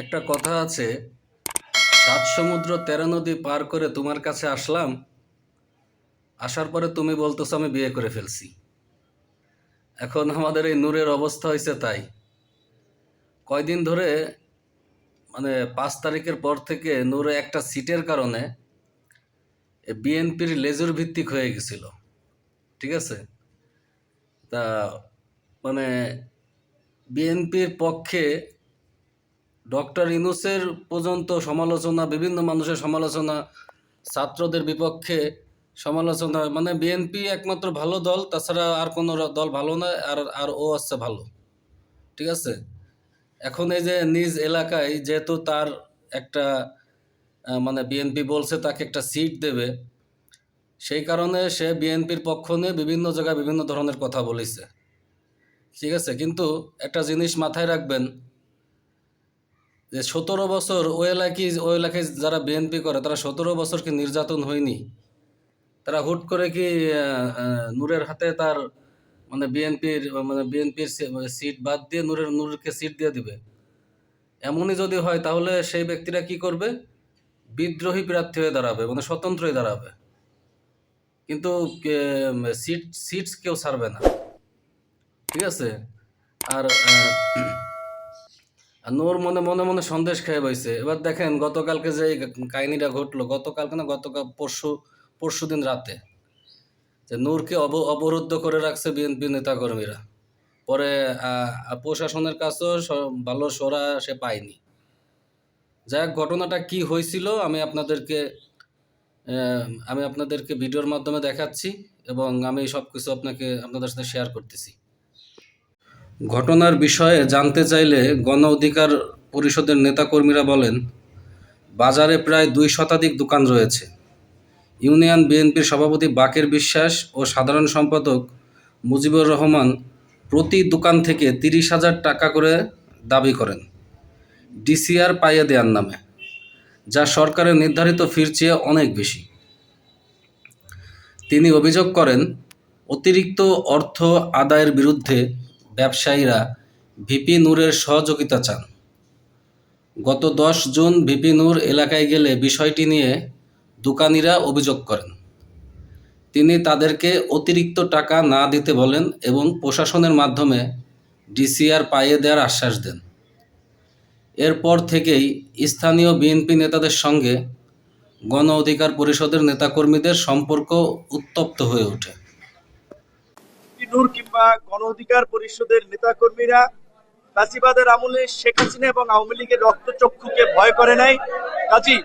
একটা কথা আছে সাত সমুদ্র তেরো নদী পার করে তোমার কাছে আসলাম, আসার পরে তুমি বলতেছো আমি বিয়ে করে ফেলছি। এখন আমাদের এই নূরের অবস্থা হয়েছে তাই। কয়দিন ধরে মানে পাঁচ তারিখের পর থেকে নূরে একটা সিটের কারণে বিএনপির লেজুর ভিত্তিক হয়ে গেছিল। ঠিক আছে? তা মানে বিএনপির পক্ষে ডক্টর ইনুসের পর্যন্ত সমালোচনা, বিভিন্ন মানুষের সমালোচনা, ছাত্রদের বিপক্ষে সমালোচনা মানে বিএনপি একমাত্র ভালো দল, তাছাড়া আর কোনো দল ভালো না, আর আর ও হচ্ছে ভালো। ঠিক আছে? এখন এই যে নিজ এলাকায় যেহেতু তার একটা মানে বিএনপি বলছে, তাকে একটা সিট দেবে, সেই কারণে সে বিএনপির পক্ষ নিয়ে বিভিন্ন জায়গায় বিভিন্ন ধরনের কথা বলেছে। ঠিক আছে? কিন্তু একটা জিনিস মাথায় রাখবেন যে সতেরো বছর ওই এলাকায় ওই এলাকায় যারা বিএনপি করে, তারা সতেরো বছর কি নির্যাতন হয়নি? তারা হুট করে কি নূরের হাতে তার মানে বিএনপির মানে বিএনপির সিট বাদ দিয়ে নূরের নূরকে সিট দিয়ে দিবে। এমনই যদি হয়, তাহলে সেই ব্যক্তিরা কি করবে? বিদ্রোহী প্রার্থী হয়ে দাঁড়াবে মানে স্বতন্ত্রই দাঁড়াবে। কিন্তু সিট সিটস কেউ ছাড়বে না। ঠিক আছে? আর আর নূর মনে মনে মনে সন্দেশ খেয়ে বইছে। এবার দেখেন গতকালকে যে কাহিনীটা ঘটলো গতকালকে না গতকাল পরশু পরশু দিন রাতে। যে নূরকে অব অবরুদ্ধ করে রাখছে বিএনপি নেতাকর্মীরা। পরে প্রশাসনের কাছেও ভালো সরা সে পায়নি। যাই হোক, ঘটনাটা কি হয়েছিল আমি আপনাদেরকে আমি আপনাদেরকে ভিডিওর মাধ্যমে দেখাচ্ছি এবং আমি সব কিছু আপনাকে আপনাদের সাথে শেয়ার করতেছি। ঘটনার বিষয়ে জানতে চাইলে গণ অধিকার পরিষদের নেতাকর্মীরা বলেন, বাজারে প্রায় দুই শতাধিক দোকান রয়েছে। ইউনিয়ন বিএনপির সভাপতি বাকের বিশ্বাস ও সাধারণ সম্পাদক মুজিবুর রহমান প্রতি দোকান থেকে তিরিশ হাজার টাকা করে দাবি করেন। ডিসিআর পাইয়ে দেওয়ার নামে, যা সরকারের নির্ধারিত ফির চেয়ে অনেক বেশি। তিনি অভিযোগ করেন, অতিরিক্ত অর্থ আদায়ের বিরুদ্ধে ব্যবসায়ীরা ভিপি নূরের সহযোগিতা চান। গত দশ জুন ভিপি নূর এলাকায় গেলে বিষয়টি নিয়ে দোকানিরা অভিযোগ করেন। তিনি তাদেরকে অতিরিক্ত টাকা না দিতে বলেন এবং প্রশাসনের মাধ্যমে ডিসিআর পাইয়ে দেওয়ার আশ্বাস দেন। এরপর থেকেই স্থানীয় বিএনপি নেতাদের সঙ্গে গণ অধিকার পরিষদের নেতাকর্মীদের সম্পর্ক উত্তপ্ত হয়ে ওঠে। নূর কিংবা গণ অধিকার পরিষদের নেতাকর্মীরা নাসিবাদের আমলে শেখ হাসিনা এবং আওয়ামী লীগের রক্ত রক্তচক্ষুকে ভয় করে নাই। কাজী,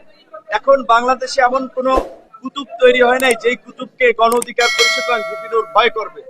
এখন বাংলাদেশে এমন কোন কুতুব তৈরি হয় নাই যেই কুতুবকে গণ অধিকার পরিষদ এবং ভয় করবে?